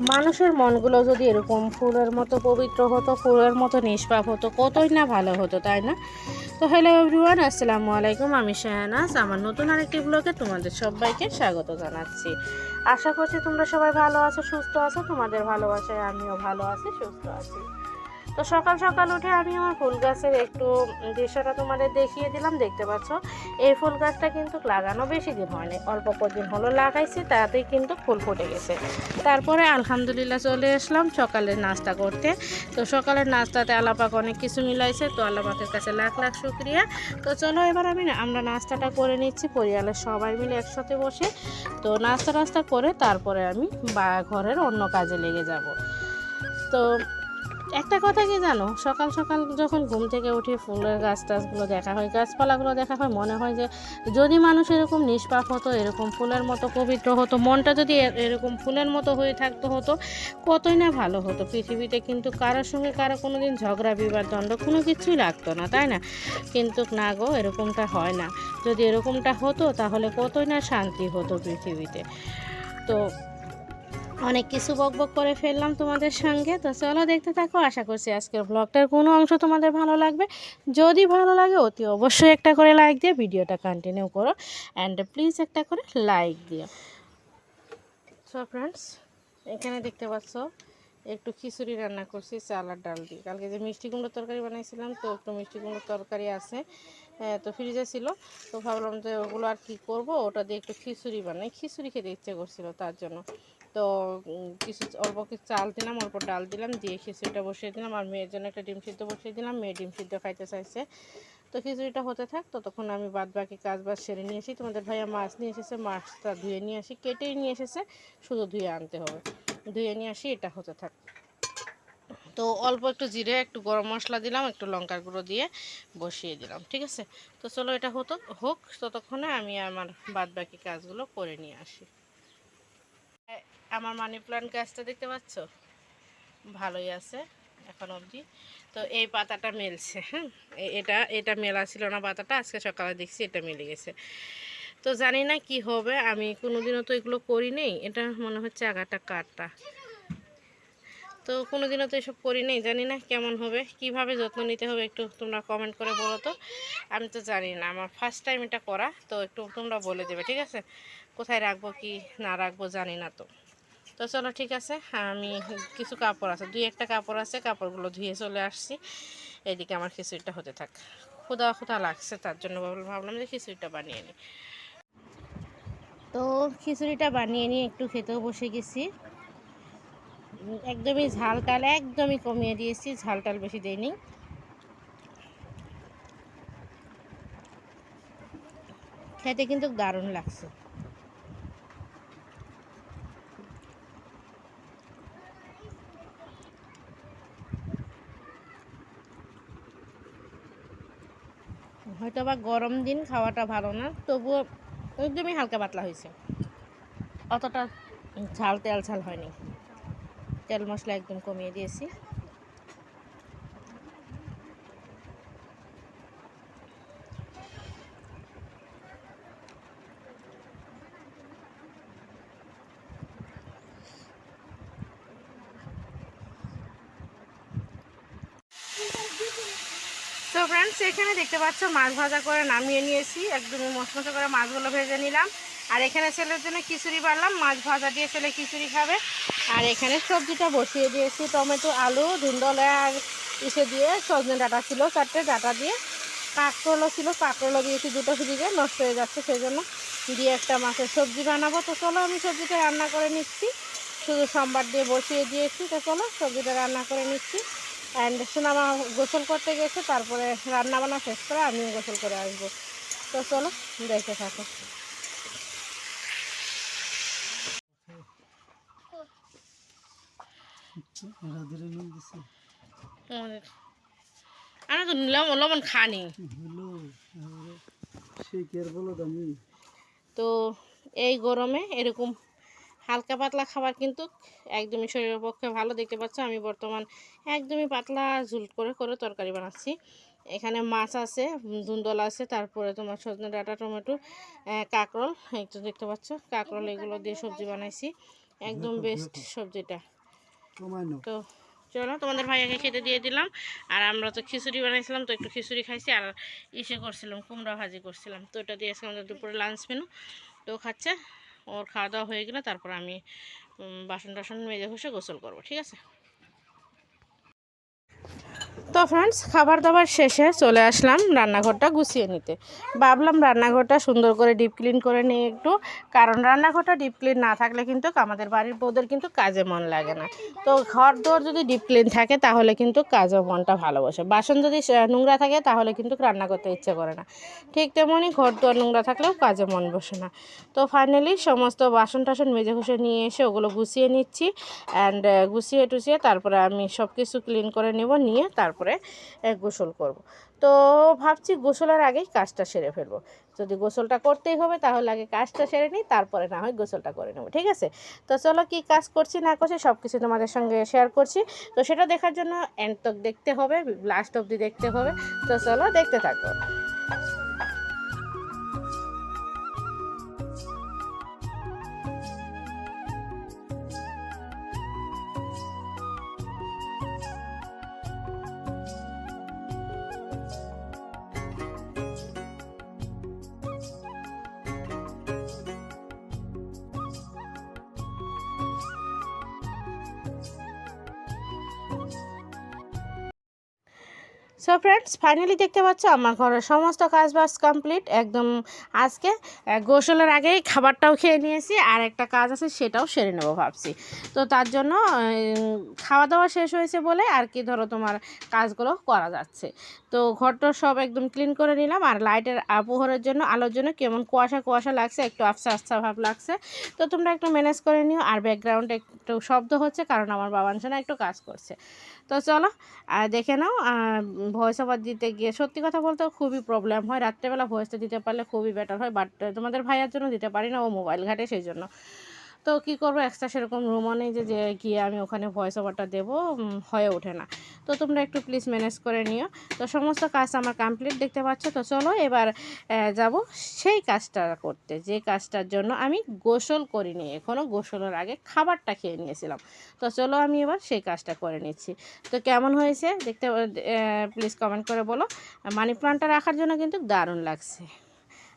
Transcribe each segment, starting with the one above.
মানুষের মনগুলো যদি এরকম ফুলের মতো পবিত্র হতো, ফুলের মতো নিষ্পাপ হতো, কতই না ভালো হতো, তাই না? তো হ্যালো এভরিওয়ান আসসালামু আলাইকুম। আমি শাহনাজ। আমার নতুন আরেকটি ব্লগে তোমাদের সবাইকে স্বাগত জানাচ্ছি। আশা করছি তোমরা সবাই ভালো আছো, সুস্থ আছো। তোমাদের ভালোবাসায় আমিও ভালো আছি, সুস্থ আছি। তো সকাল সকাল উঠে আমি আমার ফুল গাছের একটু দৃশ্যটা তোমাদের দেখিয়ে দিলাম, দেখতে পাচ্ছ? এই ফুল গাছটা কিন্তু লাগানো বেশি দিন হয়নি, অল্প কদিন হলো লাগাইছি, তাতেই কিন্তু ফুল ফুটে গেছে। তারপরে আলহামদুলিল্লাহ চলে আসলাম সকালের নাস্তা করতে। তো সকালের নাস্তাতে আলাপাক অনেক কিছু মিলাইছে, তো আলাপাকের কাছে লাখ লাখ শুক্রিয়া। তো চলো এবার আমি আমরা নাস্তাটা করে নিচ্ছি পরিবারের সবাই মিলে একসাথে বসে। তো নাস্তা টাস্তা করে তারপরে আমি বা, ঘরের অন্য কাজে লেগে যাব। তো একটা কথা কি জানো? সকাল সকাল যখন ঘুম থেকে উঠে, ফুলের গাছ টাছগুলো দেখা হয়, গাছপালাগুলো দেখা হয়, মনে হয় যে যদি মানুষ এরকম নিষ্পাপ হতো, এরকম ফুলের মতো পবিত্র হতো, মনটা যদি এরকম ফুলের মতো হয়ে থাকতো, হতো, কতই না ভালো হতো। পৃথিবীতে কিন্তু কারোর সঙ্গে কারও কোনো দিন ঝগড়া, বিবাদ, দ্বন্দ্ব কোনো কিছুই লাগতো না, তাই না? কিন্তু না গো, এরকমটা হয় না। যদি এরকমটা হতো, তাহলে কতই না শান্তি হতো পৃথিবীতে। তো অনেক কিছু বক বক করে ফেললাম তোমাদের সঙ্গে। তো চলো দেখতে থাকো। আশা করছি আজকের ব্লগটার কোনো অংশ তোমাদের ভালো লাগবে। যদি ভালো লাগে, অতি অবশ্যই একটা করে লাইক দিয়ে ভিডিওটা কন্টিনিউ করো। অ্যান্ড প্লিজ একটা করে লাইক দিও। সো ফ্রেন্ডস এখানে দেখতে পাচ্ছ, একটু খিচুড়ি রান্না করছি, চাল আর ডাল দিয়ে। কালকে যে মিষ্টি কুমড়োর তরকারি বানাইছিলাম, তো একটু মিষ্টি কুমড়োর তরকারি আছে তো ফ্রিজে ছিল। তো ভাবলাম যে ওগুলো আর কি করব, ওটা দিয়ে একটু খিচুড়ি বানাই। খিচুড়ি খেতে ইচ্ছে করছিল তার জন্য। তো কিছু অল্প কিছু চাল দিলাম, অল্প ডাল দিলাম, দিয়ে খিচুড়িটা বসিয়ে দিলাম। আর মেয়ের জন্য একটা ডিম সিদ্ধ বসিয়ে দিলাম, মেয়ে ডিম সিদ্ধ খাইতে চাইছে। তো খিচুড়িটা হতে থাক, ততক্ষণ আমি বাদ বাকি কাজ বাজ সেরে নিয়ে আসি। তোমাদের ভাইয়া মাছ নিয়ে এসেছে, মাছটা ধুয়ে নিয়ে আসি, কেটেই নিয়ে এসেছে, শুধু ধুয়ে আনতে হবে। ধুয়ে নিয়ে আসি, এটা হতে থাক। তো অল্প একটু জিরে, একটু গরম মশলা দিলাম, একটু লঙ্কার গুঁড়ো দিয়ে বসিয়ে দিলাম, ঠিক আছে? তো চলো এটা হতো, হোক, ততক্ষণে আমি আমার বাদ বাকি কাজগুলো করে নিয়ে আসি। আমার মানি প্লান্ট গাছটা দেখতে পাচ্ছ? ভালোই আছে এখন অবধি। তো এই পাতাটা মেলছে হ্যাঁ? এটা এটা মেলা ছিল না পাতাটা, আজকে সকালে দেখছি এটা মেলে গেছে। তো জানি না কি হবে, আমি কোনোদিনও তো এগুলো করি নেই এটা মনে হচ্ছে আগাটা কাঠটা। তো কোনোদিনও তো এসব করি নেই জানি না কেমন হবে, কীভাবে যত্ন নিতে হবে একটু তোমরা কমেন্ট করে বলো তো। আমি তো জানি না, আমার ফার্স্ট টাইম এটা করা, তো একটু তোমরা বলে দেবে, ঠিক আছে? কোথায় রাখব, কি না রাখব জানি না তো। তো চলো ঠিক আছে আমি কিছু কাপড় আছে, দুই একটা কাপড় আছে, কাপড়গুলো ধুয়ে চলে আসছি। এদিকে আমার খিচুড়িটা হতে থাক। ক্ষুদা ক্ষুদা লাগছে, তার জন্য ভাবলাম ভাবলাম যে খিচুড়িটা বানিয়ে নিই তো খিচুড়িটা বানিয়ে নিয়ে একটু খেতেও বসে গেছি। একদমই ঝাল টাল একদমই কমিয়ে দিয়েছি, ঝাল টাল বেশি দেয়নি খেতে কিন্তু দারুণ লাগছে। হয়তো বা গরম দিন খাওয়াটা ভালো না, তবুও একদমই হালকা পাতলা হয়েছে। অতটা ঝাল তেল ঝাল হয়নি। তেল মশলা একদম কমিয়ে দিয়েছি তো ফ্রেন্ডস এখানে দেখতে পাচ্ছ, মাছ ভাজা করে নামিয়ে নিয়েছি। একদমই মশমশা করে মাছগুলো ভেজে নিলাম। আর এখানে ছেলের জন্য খিচুড়ি বাড়লাম মাছ ভাজা দিয়ে ছেলে খিচুড়ি খাবে। আর এখানে সবজিটা বসিয়ে দিয়েছি, টমেটো, আলু, ধুন্দলে আর ইসে দিয়ে সজনে ডাটা ছিল চারটে। ডাটা দিয়ে কাঁকরোলও ছিল, কাঁকরোলও দিয়েছি দুটো ফ্রিজে, নষ্ট হয়ে যাচ্ছে সেই জন্য দিয়ে একটা মাছের সবজি বানাবো। তো চলো আমি সবজিটা রান্না করে নিচ্ছি। শুধু সোমবার দিয়ে বসিয়ে দিয়েছি। তো চলো সবজিটা রান্না করে নিচ্ছি। অ্যান্ড সোনামা গোসল করতে গেছে তারপরে রান্না বান্না শেষ করে আমিও গোসল করে আসব। তো চলো দেখে থাকো। আমি তো লবণ খানি তো এই গরমে এরকম হালকা পাতলা খাবার কিন্তু একদমই শরীরের পক্ষে ভালো। দেখতে পাচ্ছ আমি বর্তমান একদমই পাতলা ঝুল করে করে তরকারি বানাচ্ছি। এখানে মাছ আছে ধুন্দল আছে তারপরে তোমার সজনে ডাঁটা টমেটো কাঁকরোল। তো দেখতে পাচ্ছ কাঁকরোল এগুলো দিয়ে সবজি বানাইছি। একদম বেস্ট সবজিটা। তো চলো তোমাদের ভাইয়াকে খেতে দিয়ে দিলাম। আর আমরা তো খিচুড়ি বানাইছিলাম তো একটু খিচুড়ি খাইছি। আর ইসে করছিলাম কুমড়া ভাজি করছিলাম। তো ওটা দিয়ে আজকে আমাদের দুপুরে লাঞ্চ মেনু তো খাচ্ছে। ওর খাওয়া দাওয়া হয়ে গেলে তারপর আমি বাসন টাসন মেজে ঘষে গোসল করব, ঠিক আছে? তো ফ্রেন্ডস খাবার দাবার শেষে চলে আসলাম রান্নাঘরটা গুছিয়ে নিতে। ভাবলাম রান্নাঘরটা সুন্দর করে ডিপ ক্লিন করে নিই একটু। কারণ রান্নাঘরটা ডিপ ক্লিন না থাকলে কিন্তু আমাদের বাড়ির বউদের কিন্তু কাজে মন লাগে না। তো ঘর দোর যদি ডিপ ক্লিন থাকে তাহলে কিন্তু কাজে মনটা ভালোবাসে। বাসন যদি নোংরা থাকে তাহলে কিন্তু রান্না করতে ইচ্ছে করে না। ঠিক তেমনই ঘর দোর নোংরা থাকলেও কাজে মন বসে না। তো ফাইনালি সমস্ত বাসন টাসন মেজে ঘষে নিয়ে এসে ওগুলো গুছিয়ে নিচ্ছি। অ্যান্ড গুছিয়ে টুছিয়ে তারপরে আমি সব কিছু ক্লিন করে নেব, নিয়ে তারপরে আহ, গোসল করব। তো ভাবছি গোসলের আগেই কাজটা সেরে ফেলব। যদি গোসলটা করতেই হবে তাহলে আগে কাজটা সেরে নিই তারপরে না হয় গোসলটা করে নেব ঠিক আছে? তো চলো কি কাজ করছি না করছি সব কিছু তোমাদের সঙ্গে শেয়ার করছি। তো সেটা দেখার জন্য এন্ড তক দেখতে হবে লাস্ট অবধি দেখতে হবে। তো চলো দেখতে থাকো। সো ফ্রেন্ডস ফাইনালি দেখতে পাচ্ছ আমার ঘরের সমস্ত কাজ বাজ কমপ্লিট একদম আজকে গোসলের আগেই খাবারটাও খেয়ে নিয়েছি, আর একটা কাজ আছে সেটাও সেরে নেব ভাবছি। তো তার জন্য খাওয়া দাওয়া শেষ হয়েছে বলে আর কি ধরো তোমার কাজগুলো করা যাচ্ছে। তো ঘরটা সব একদম ক্লিন করে নিলাম, আর লাইটের আবহাওয়ার জন্য, আলোর জন্য কেমন কুয়াশা কুয়াশা লাগছে, একটু আফসা আফসা ভাব লাগছে। তো তোমরা একটু ম্যানেজ করে নিও, আর ব্যাকগ্রাউন্ডে একটু শব্দ হচ্ছে, কারণ আমার বাবানসোনা একটু কাজ করছে। তো চলো দেখে নাও ভয়েস ওভার দিতে গিয়ে সত্যি কথা বলতে খুবই প্রবলেম হয়। রাত্রেবেলা ভয়েসটা দিতে পারলে খুবই বেটার হয় বাট তোমাদের ভাইয়ার জন্য দিতে পারি না, ও মোবাইল ঘাটে সেই জন্য। তো কী করব এক্সট্রা সেরকম রুমও নেই যে যে গিয়ে আমি ওখানে ভয়েস ওভারটা দেবো হয়ে ওঠে না। তো তোমরা একটু প্লিজ ম্যানেজ করে নিও। তো সমস্ত কাজ আমার কমপ্লিট দেখতে পাচ্ছ, তো চলো এবার যাব সেই কাজটা করতে। যে কাজটার জন্য আমি গোসল করিনি এখনও গোসলের আগে খাবারটা খেয়ে নিয়েছিলাম। তো চলো আমি এবার সেই কাজটা করে নিচ্ছি। তো কেমন হয়েছে, দেখতে প্লিজ কমেন্ট করে বলো। মানি প্লান্টটা রাখার জন্য কিন্তু দারুণ লাগছে।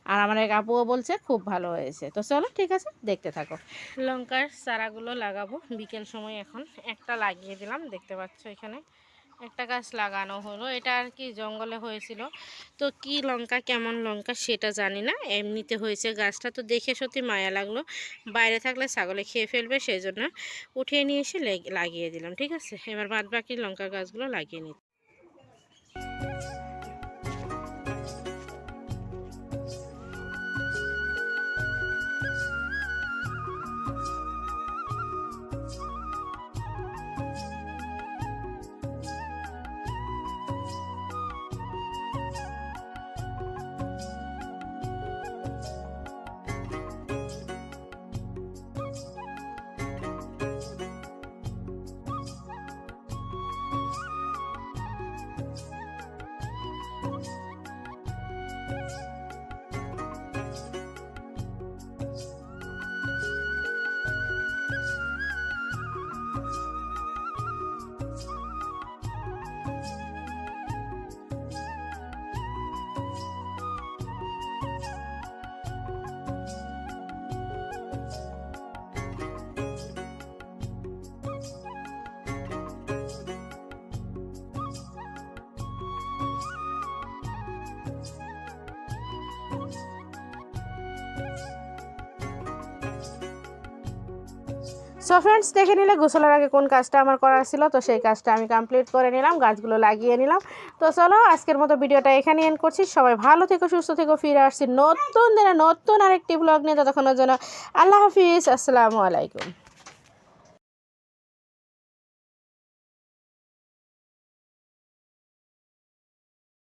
আর আমার এক আপুও বলছে, খুব ভালো হয়েছে। তো চলো, ঠিক আছে, দেখতে থাকো। লঙ্কার চারাগুলো লাগাবো বিকেল সময় এখন। একটা লাগিয়ে দিলাম, দেখতে পাচ্ছ এখানে। একটা গাছ লাগানো হলো। এটা আর কি জঙ্গলে হয়েছিল। তো কি লঙ্কা, কেমন লঙ্কা সেটা জানি না। এমনিতে হয়েছে গাছটা। তো দেখে সত্যি মায়া লাগল। বাইরে থাকলে ছাগলে খেয়ে ফেলবে, সেই জন্য উঠিয়ে নিয়ে এসে লেগ- লাগিয়ে দিলাম, ঠিক আছে? এবার বাদ বাকি লঙ্কা গাছগুলো লাগিয়ে নিই সো ফ্রেন্ডস দেখে নিলে, গোসলের আগে কোন কাজটা আমার করার ছিল, তো সেই কাজটা আমি কমপ্লিট করে নিলাম, গাছগুলো লাগিয়ে নিলাম। তো চলো, আজকের মতো ভিডিওটা এখানে এন্ড করছি। সবাই ভালো থেকো, সুস্থ থেকো, ফিরে আসছি নতুন দিনে নতুন আরেকটি ব্লগ নিয়ে। ততক্ষণের জন্য আল্লাহ হাফিজ, আসসালামু আলাইকুম।